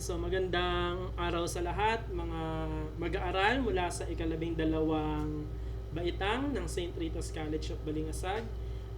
So magandang araw sa lahat, mga mag-aaral mula sa ikalabing dalawang baitang ng St. Rita's College of Balingasag.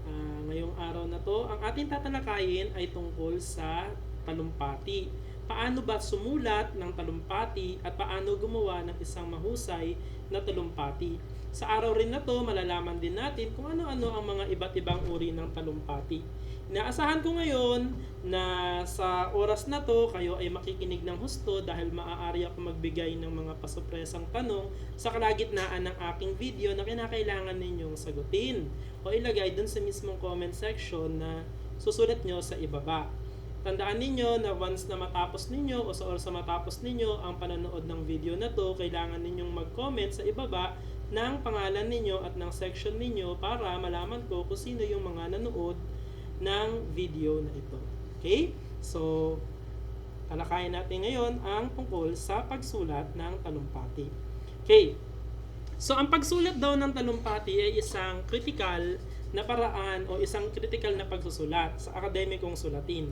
Ah, ngayong araw na to, ang ating tatalakayin ay tungkol sa talumpati. Paano ba sumulat ng talumpati at paano gumawa ng isang mahusay na talumpati? Sa araw rin na to, malalaman din natin kung ano-ano ang mga iba't ibang uri ng talumpati. Inaasahan ko ngayon na sa oras na to kayo ay makikinig ng husto dahil maaari ako magbigay ng mga pasupresang tanong sa kalagitnaan ng aking video na kinakailangan ninyong sagutin o ilagay dun sa mismong comment section na susulat nyo sa ibaba. Tandaan ninyo na once na matapos ninyo o sa oras na matapos ninyo ang panonood ng video na to, kailangan ninyong mag-comment sa ibaba ng pangalan ninyo at ng section ninyo para malaman ko kung sino yung mga nanood ng video na ito. Okay? So, talakayin natin ngayon ang tungkol sa pagsulat ng talumpati. Okay. So, ang pagsulat daw ng talumpati ay isang critical na paraan o isang critical na pagsusulat sa akademikong sulatin.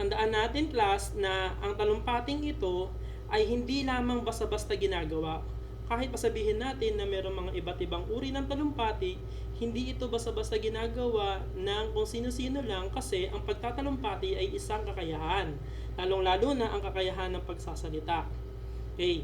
Tandaan natin, class, na ang talumpating ito ay hindi lamang basta-basta ginagawa. Kahit pasabihin natin na mayroong mga iba't ibang uri ng talumpati, hindi ito basta-basta ginagawa ng kung sino-sino lang kasi ang pagtatalumpati ay isang kakayahan. Lalong-lalo na ang kakayahan ng pagsasalita. Okay.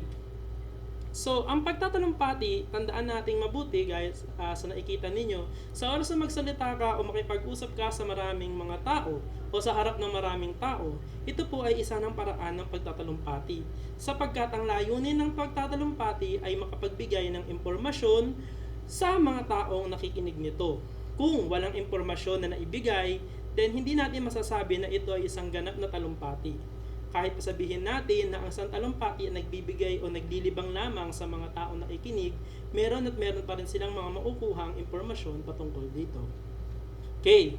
So, ang pagtatalumpati, tandaan nating mabuti guys, ah, sa nakikita ninyo, sa oras na magsalita ka o makipag-usap ka sa maraming mga tao o sa harap ng maraming tao, ito po ay isa ng paraan ng pagtatalumpati. Sapagkat ang layunin ng pagtatalumpati ay makapagbigay ng impormasyon sa mga taong nakikinig nito. Kung walang impormasyon na naibigay, then hindi natin masasabi na ito ay isang ganap na talumpati kahit pasabihin natin na ang isang talumpati ay nagbibigay o naglilibang lamang sa mga taong nakikinig, meron at meron pa rin silang mga maukuhang impormasyon patungkol dito. Okay,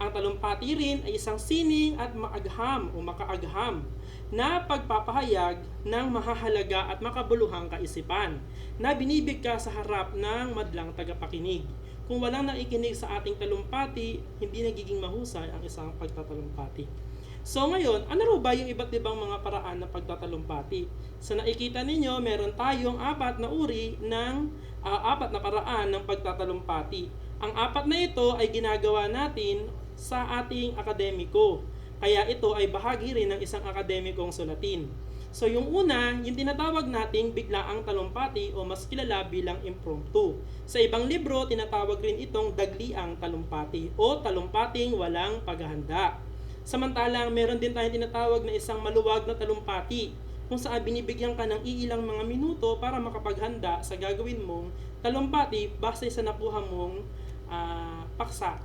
ang talumpati rin ay isang sining at maagham o makaagham na pagpapahayag ng mahahalaga at makabuluhang kaisipan na binibigka sa harap ng madlang tagapakinig. Kung walang naikinig sa ating talumpati, hindi nagiging mahusay ang isang pagtatalumpati. So ngayon, ano ro ba yung iba't ibang mga paraan ng pagtatalumpati? Sa nakikita ninyo, meron tayong apat na uri ng ah, apat na paraan ng pagtatalumpati. Ang apat na ito ay ginagawa natin sa ating akademiko. Kaya ito ay bahagi rin ng isang akademikong sulatin. So yung una, yung tinatawag nating biglaang talumpati o mas kilala bilang impromptu. Sa ibang libro, tinatawag rin itong dagliang talumpati o talumpating walang paghahanda. Samantalang meron din tayong tinatawag na isang maluwag na talumpati kung saan binibigyan ka ng iilang mga minuto para makapaghanda sa gagawin mong talumpati base sa nakuha mong ah, paksa.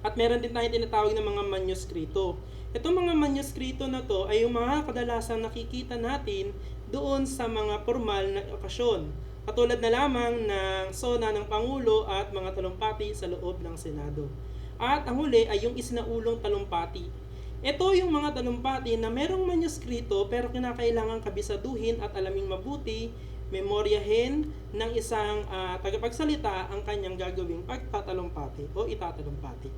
At meron din tayong tinatawag na mga manuskrito. Itong mga manuskrito na to ay yung mga kadalasang nakikita natin doon sa mga formal na okasyon. Katulad na lamang ng sona ng Pangulo at mga talumpati sa loob ng Senado. At ang huli ay yung isinaulong talumpati. Ito yung mga talumpati na merong manuskrito pero kinakailangan kabisaduhin at alaming mabuti, memoryahin ng isang ah, tagapagsalita ang kanyang gagawing pagtatalumpati o itatalumpati.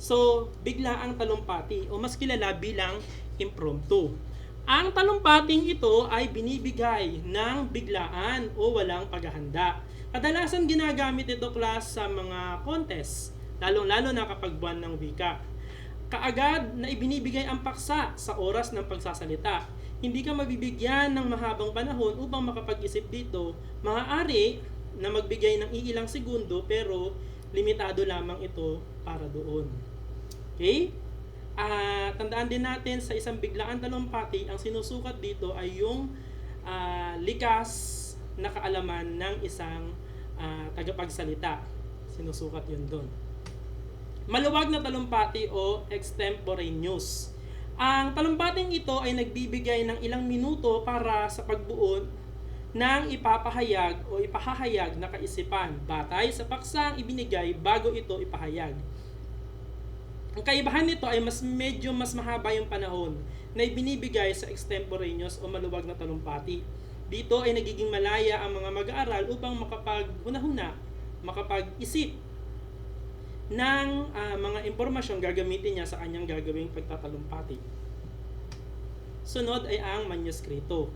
So, bigla ang talumpati o mas kilala bilang impromptu. Ang talumpating ito ay binibigay ng biglaan o walang paghahanda. Kadalasan ginagamit ito class sa mga contest, lalong-lalo na kapag buwan ng wika. Kaagad na ibinibigay ang paksa sa oras ng pagsasalita. Hindi ka mabibigyan ng mahabang panahon upang makapag-isip dito. Maaari na magbigay ng iilang segundo pero limitado lamang ito para doon. Okay? Ah, tandaan din natin sa isang biglaan talumpati, ang sinusukat dito ay yung ah, likas na kaalaman ng isang ah, tagapagsalita. Sinusukat yun doon. Maluwag na talumpati o extemporaneous. Ang talumpating ito ay nagbibigay ng ilang minuto para sa pagbuo ng ipapahayag o ipahahayag na kaisipan batay sa paksang ibinigay bago ito ipahayag. Ang kaibahan nito ay mas medyo mas mahaba yung panahon na ibinibigay sa extemporaneous o maluwag na talumpati. Dito ay nagiging malaya ang mga mag-aaral upang makapaghuna-huna, makapag-isip ng ah, mga impormasyon gagamitin niya sa kanyang gagawing pagtatalumpati. sunod ay ang manuskrito.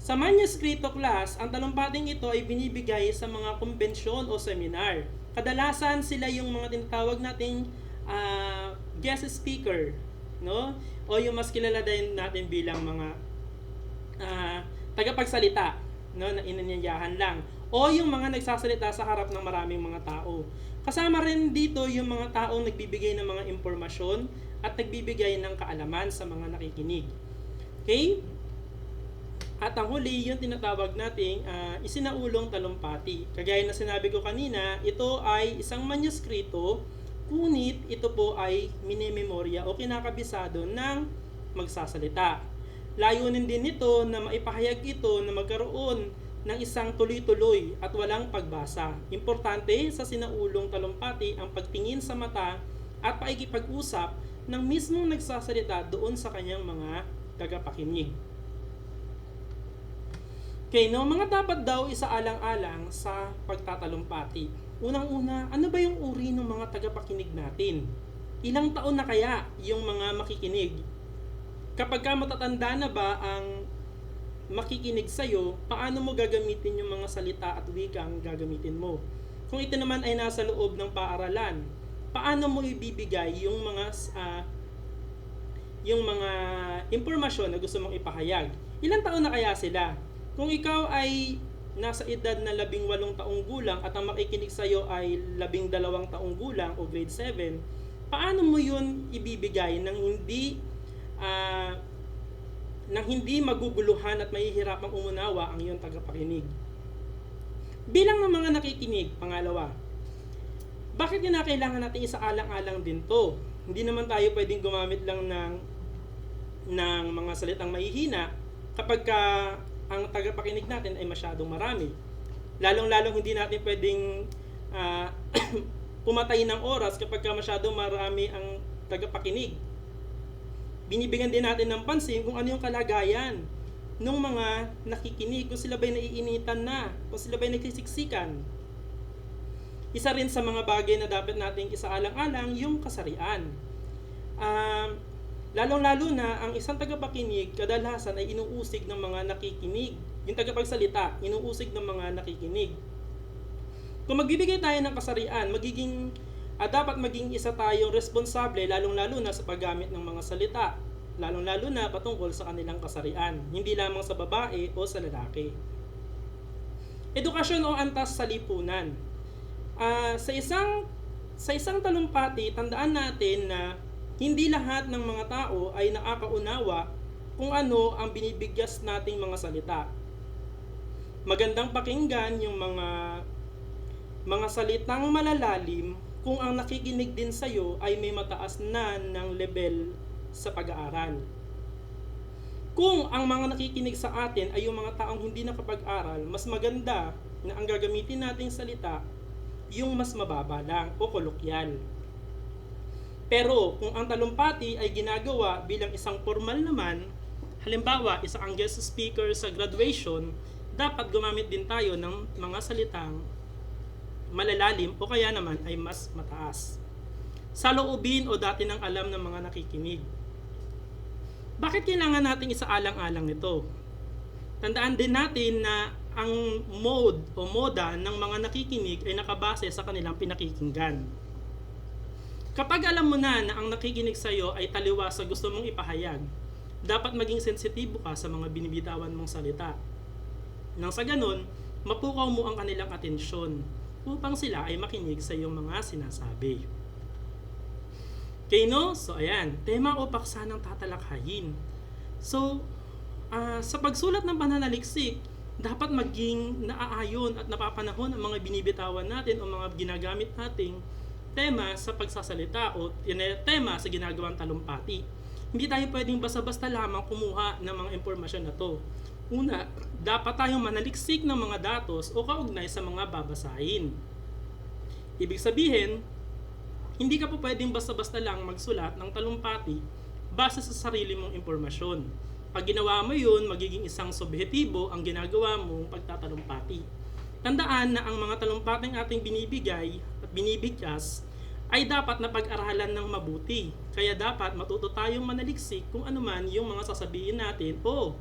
Sa manuskrito class, ang talumpating ito ay binibigay sa mga kumbensyon o seminar. Kadalasan sila yung mga tinatawag nating ah, guest speaker, no? O yung mas kilala din natin bilang mga ah, tagapagsalita, no, na inanyayahan lang. O yung mga nagsasalita sa harap ng maraming mga tao. Kasama rin dito yung mga taong nagbibigay ng mga impormasyon at nagbibigay ng kaalaman sa mga nakikinig. Okay? At ang huli, yung tinatawag nating ah, isinaulong talumpati. Kagaya na sinabi ko kanina, ito ay isang manuskrito, kunit ito po ay minememorya o kinakabisado ng magsasalita. Layunin din nito na maipahayag ito na magkaroon ng isang tuloy-tuloy at walang pagbasa. Importante sa sinaulong talumpati ang pagtingin sa mata at paikipag-usap ng mismong nagsasalita doon sa kanyang mga tagapakinig. Okay, no, mga dapat daw isaalang-alang sa pagtatalumpati. Unang-una, ano ba yung uri ng mga tagapakinig natin? Ilang taon na kaya yung mga makikinig? Kapag ka matatanda na ba ang makikinig sa'yo, paano mo gagamitin yung mga salita at wikang gagamitin mo? Kung ito naman ay nasa loob ng paaralan, paano mo ibibigay yung mga ah, yung mga impormasyon na gusto mong ipahayag? Ilang taon na kaya sila? Kung ikaw ay nasa edad na labing walong taong gulang at ang makikinig sa'yo ay labing dalawang taong gulang o grade 7, paano mo yun ibibigay nang hindi ah, nang hindi maguguluhan at mahihirapang umunawa ang iyong tagapakinig. Bilang ng mga nakikinig, pangalawa, bakit kinakailangan natin isaalang-alang din to? Hindi naman tayo pwedeng gumamit lang ng ng mga salitang mahihina kapag ka ang tagapakinig natin ay masyadong marami. Lalong-lalong hindi natin pwedeng ah, pumatay ng oras kapag ka masyadong marami ang tagapakinig binibigyan din natin ng pansin kung ano yung kalagayan ng mga nakikinig, kung sila ba'y naiinitan na, kung sila ba'y nagsisiksikan. Isa rin sa mga bagay na dapat nating isaalang-alang yung kasarian. Um, lalong-lalo na ang isang tagapakinig kadalasan ay inuusig ng mga nakikinig. Yung tagapagsalita, inuusig ng mga nakikinig. Kung magbibigay tayo ng kasarian, magiging at dapat maging isa tayong responsable lalong-lalo na sa paggamit ng mga salita, lalong-lalo na patungkol sa kanilang kasarian, hindi lamang sa babae o sa lalaki. Edukasyon o antas sa lipunan. Ah, sa isang sa isang talumpati, tandaan natin na hindi lahat ng mga tao ay nakakaunawa kung ano ang binibigyas nating mga salita. Magandang pakinggan yung mga mga salitang malalalim kung ang nakikinig din sa iyo ay may mataas na ng level sa pag-aaral. Kung ang mga nakikinig sa atin ay yung mga taong hindi nakapag-aral, mas maganda na ang gagamitin nating salita yung mas mababa lang o kolokyal. Pero kung ang talumpati ay ginagawa bilang isang formal naman, halimbawa isa ang guest speaker sa graduation, dapat gumamit din tayo ng mga salitang malalalim o kaya naman ay mas mataas. Sa loobin o dati ng alam ng mga nakikinig. Bakit kailangan nating isaalang-alang ito? Tandaan din natin na ang mode o moda ng mga nakikinig ay nakabase sa kanilang pinakikinggan. Kapag alam mo na na ang nakikinig sa iyo ay taliwas sa gusto mong ipahayag, dapat maging sensitibo ka sa mga binibitawan mong salita. Nang sa ganun, mapukaw mo ang kanilang atensyon upang sila ay makinig sa iyong mga sinasabi. Okay, no? So, ayan. Tema o paksa ng tatalakayin. So, ah, sa pagsulat ng pananaliksik, dapat maging naaayon at napapanahon ang mga binibitawan natin o mga ginagamit nating tema sa pagsasalita o tema sa ginagawang talumpati. Hindi tayo pwedeng basta-basta lamang kumuha ng mga impormasyon na to. Una, dapat tayong manaliksik ng mga datos o kaugnay sa mga babasahin. Ibig sabihin, hindi ka po pwedeng basta-basta lang magsulat ng talumpati base sa sarili mong impormasyon. Pag ginawa mo yun, magiging isang subjetibo ang ginagawa mong pagtatalumpati. Tandaan na ang mga talumpating ating binibigay at binibigkas ay dapat na pag-aralan ng mabuti. Kaya dapat matuto tayong manaliksik kung ano man yung mga sasabihin natin o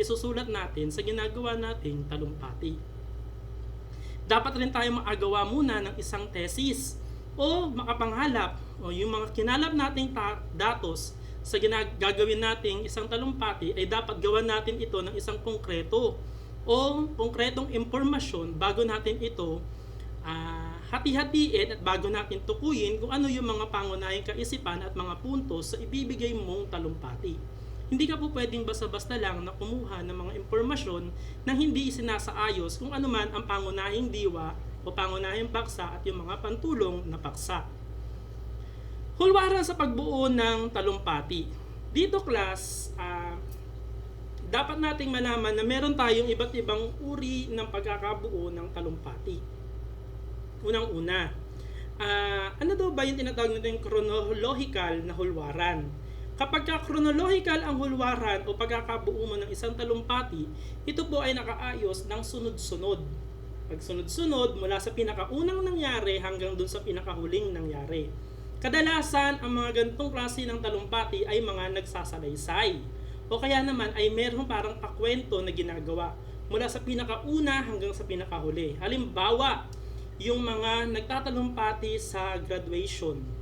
isusulat natin sa ginagawa nating talumpati. Dapat rin tayo maagawa muna ng isang thesis o makapanghalap o yung mga kinalap nating datos sa gagawin nating isang talumpati ay dapat gawan natin ito ng isang konkreto o konkretong impormasyon bago natin ito ah, hati-hatiin at bago natin tukuyin kung ano yung mga pangunahing kaisipan at mga puntos sa ibibigay mong talumpati. Hindi ka po pwedeng basta-basta lang na kumuha ng mga impormasyon nang hindi isinasaayos kung ano man ang pangunahing diwa o pangunahing paksa at yung mga pantulong na paksa. Hulwaran sa pagbuo ng talumpati. Dito class, ah, dapat nating malaman na meron tayong iba't ibang uri ng pagkakabuo ng talumpati. Unang-una, ah, ano daw ba yung tinatawag natin chronological na hulwaran? Kapag ka chronological ang hulwaran o pagkakabuo ng isang talumpati, ito po ay nakaayos ng sunod-sunod. Pag sunod-sunod mula sa pinakaunang nangyari hanggang dun sa pinakahuling nangyari. Kadalasan, ang mga ganitong klase ng talumpati ay mga nagsasalaysay. O kaya naman ay meron parang pakwento na ginagawa mula sa pinakauna hanggang sa pinakahuli. Halimbawa, yung mga nagtatalumpati sa graduation.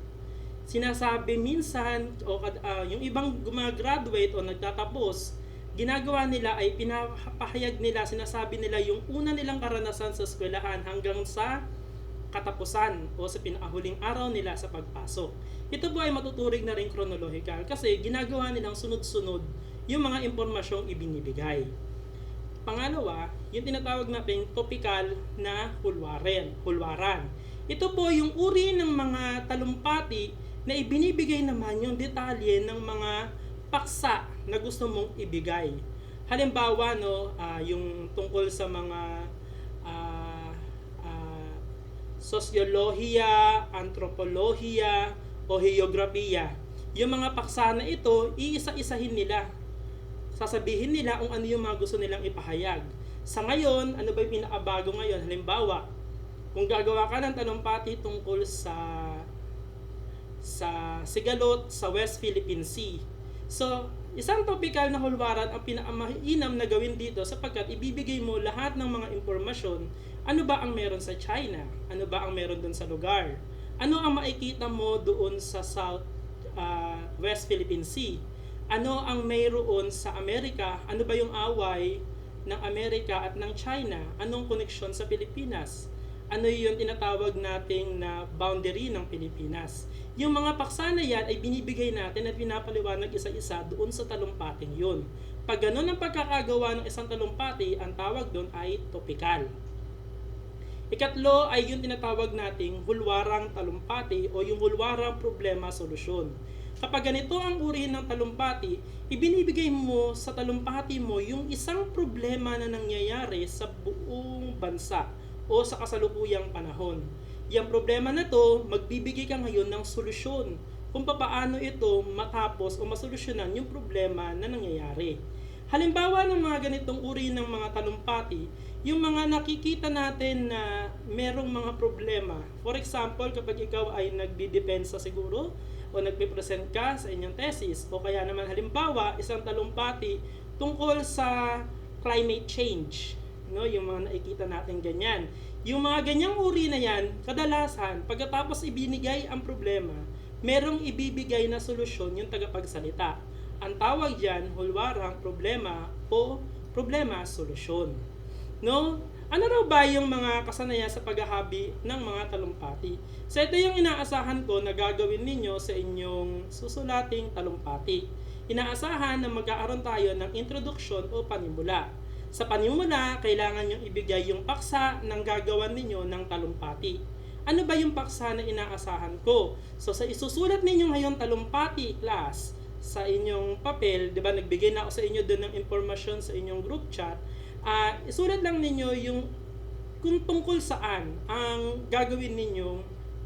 Sinasabi minsan, o ah, yung ibang gumagraduate o nagtatapos, ginagawa nila ay pinapahayag nila, sinasabi nila yung una nilang karanasan sa eskwelahan hanggang sa katapusan o sa pinakahuling araw nila sa pagpasok. Ito po ay matuturing na rin chronological kasi ginagawa nilang sunod-sunod yung mga impormasyong ibinibigay. Pangalawa, yung tinatawag nating topical na hulwaran. hulwaran. Ito po yung uri ng mga talumpati na ibinibigay naman yung detalye ng mga paksa na gusto mong ibigay. Halimbawa, no, ah, yung tungkol sa mga ah, ah, sosyolohiya, antropolohiya, o heograpiya. Yung mga paksa na ito, iisa-isahin nila. Sasabihin nila kung ano yung mga gusto nilang ipahayag. Sa ngayon, ano ba yung pinakabago ngayon? Halimbawa, kung gagawa ka ng talumpati tungkol sa sa Sigalot sa West Philippine Sea. So, isang topical na hulwaran ang pinakamainam na gawin dito sapagkat ibibigay mo lahat ng mga impormasyon ano ba ang meron sa China, ano ba ang meron doon sa lugar, ano ang makikita mo doon sa South ah, West Philippine Sea, ano ang mayroon sa Amerika, ano ba yung away ng Amerika at ng China, anong koneksyon sa Pilipinas, ano yung tinatawag nating na boundary ng Pilipinas. Yung mga paksa na yan ay binibigay natin at pinapaliwanag isa-isa doon sa talumpating yun. Pag ganun ang pagkakagawa ng isang talumpati, ang tawag doon ay topikal. Ikatlo ay yung tinatawag nating hulwarang talumpati o yung hulwarang problema-solusyon. Kapag ganito ang uri ng talumpati, ibinibigay mo sa talumpati mo yung isang problema na nangyayari sa buong bansa o sa kasalukuyang panahon. Yung problema na to, magbibigay ka ngayon ng solusyon kung papaano ito matapos o masolusyonan yung problema na nangyayari. Halimbawa ng mga ganitong uri ng mga talumpati, yung mga nakikita natin na merong mga problema. For example, kapag ikaw ay nagdidepensa siguro o nagpe-present ka sa inyong thesis o kaya naman halimbawa isang talumpati tungkol sa climate change no yung mga nakikita natin ganyan yung mga ganyang uri na yan kadalasan pagkatapos ibinigay ang problema merong ibibigay na solusyon yung tagapagsalita ang tawag diyan hulwarang problema o problema solusyon no ano raw ba yung mga kasanayan sa paghahabi ng mga talumpati? So ito yung inaasahan ko na gagawin ninyo sa inyong susulating talumpati. Inaasahan na magkaaroon tayo ng introduction o panimula. Sa panimula, kailangan yung ibigay yung paksa ng gagawan ninyo ng talumpati. Ano ba yung paksa na inaasahan ko? So sa isusulat ninyo ngayon talumpati class sa inyong papel, 'di ba nagbigay na ako sa inyo doon ng information sa inyong group chat, ah isulat lang ninyo yung kung tungkol saan ang gagawin ninyong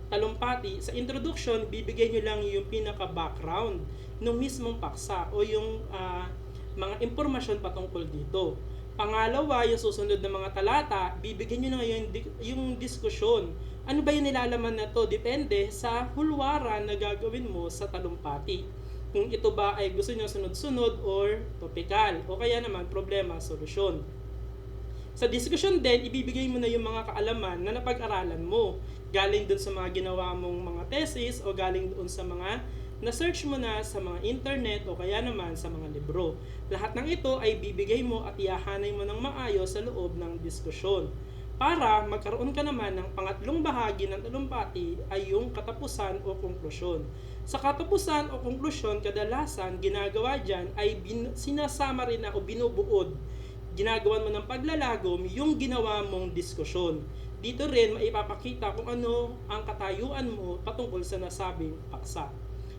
talumpati. Sa introduction, bibigyan nyo lang yung pinaka-background ng mismong paksa o yung ah, mga impormasyon patungkol dito. Pangalawa, yung susunod na mga talata, bibigyan nyo na ngayon yung diskusyon. Ano ba yung nilalaman na to? Depende sa hulwaran na gagawin mo sa talumpati. Kung ito ba ay gusto nyo sunod-sunod or topical. O kaya naman, problema, solusyon. Sa diskusyon din, ibibigay mo na yung mga kaalaman na napag-aralan mo. Galing dun sa mga ginawa mong mga thesis o galing doon sa mga na-search mo na sa mga internet o kaya naman sa mga libro. Lahat ng ito ay bibigay mo at iyahanay mo ng maayos sa loob ng diskusyon. Para magkaroon ka naman ng pangatlong bahagi ng talumpati ay yung katapusan o konklusyon. Sa katapusan o konklusyon, kadalasan ginagawa dyan ay bin- sinasama rin na o binubuod ginagawan mo ng paglalagom yung ginawa mong diskusyon. Dito rin maipapakita kung ano ang katayuan mo patungkol sa nasabing paksa.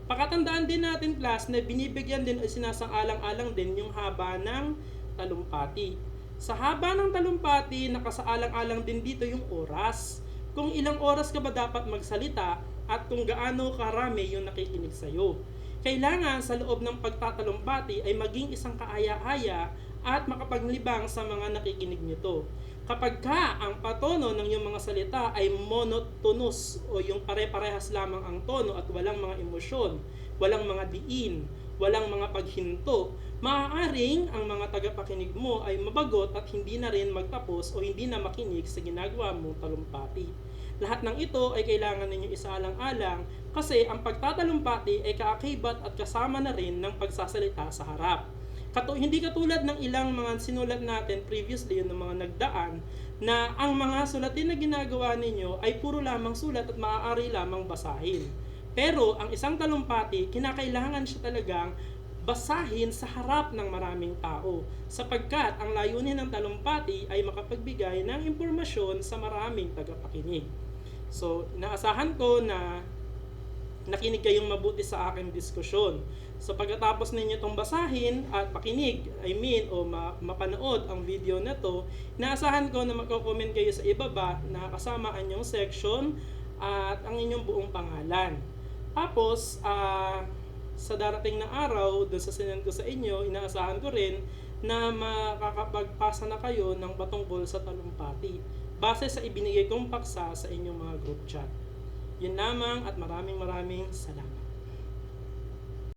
Pakatandaan din natin class na binibigyan din o sinasang-alang-alang din yung haba ng talumpati. Sa haba ng talumpati, nakasaalang-alang din dito yung oras. Kung ilang oras ka ba dapat magsalita at kung gaano karami yung nakikinig sa'yo. Kailangan sa loob ng pagtatalumpati ay maging isang kaaya-aya at makapaglibang sa mga nakikinig nito. Kapag ka ang patono ng iyong mga salita ay monotonous o yung pare-parehas lamang ang tono at walang mga emosyon, walang mga diin, walang mga paghinto, maaaring ang mga tagapakinig mo ay mabagot at hindi na rin magtapos o hindi na makinig sa ginagawa mong talumpati. Lahat ng ito ay kailangan ninyo isaalang-alang kasi ang pagtatalumpati ay kaakibat at kasama na rin ng pagsasalita sa harap. Kato, hindi katulad ng ilang mga sinulat natin previously yung mga nagdaan na ang mga sulatin na ginagawa ninyo ay puro lamang sulat at maaari lamang basahin. Pero ang isang talumpati, kinakailangan siya talagang basahin sa harap ng maraming tao sapagkat ang layunin ng talumpati ay makapagbigay ng impormasyon sa maraming tagapakinig. So, inaasahan ko na nakinig kayong mabuti sa aking diskusyon. So pagkatapos ninyo itong basahin at pakinig, I mean, o ma- mapanood ang video na to, naasahan ko na magko-comment kayo sa ibaba na kasama ang inyong section at ang inyong buong pangalan. Tapos, ah, sa darating na araw, doon sa sinend ko sa inyo, inaasahan ko rin na makakapagpasa na kayo ng patungkol sa talumpati base sa ibinigay kong paksa sa inyong mga group chat. Yun lamang at maraming maraming salamat.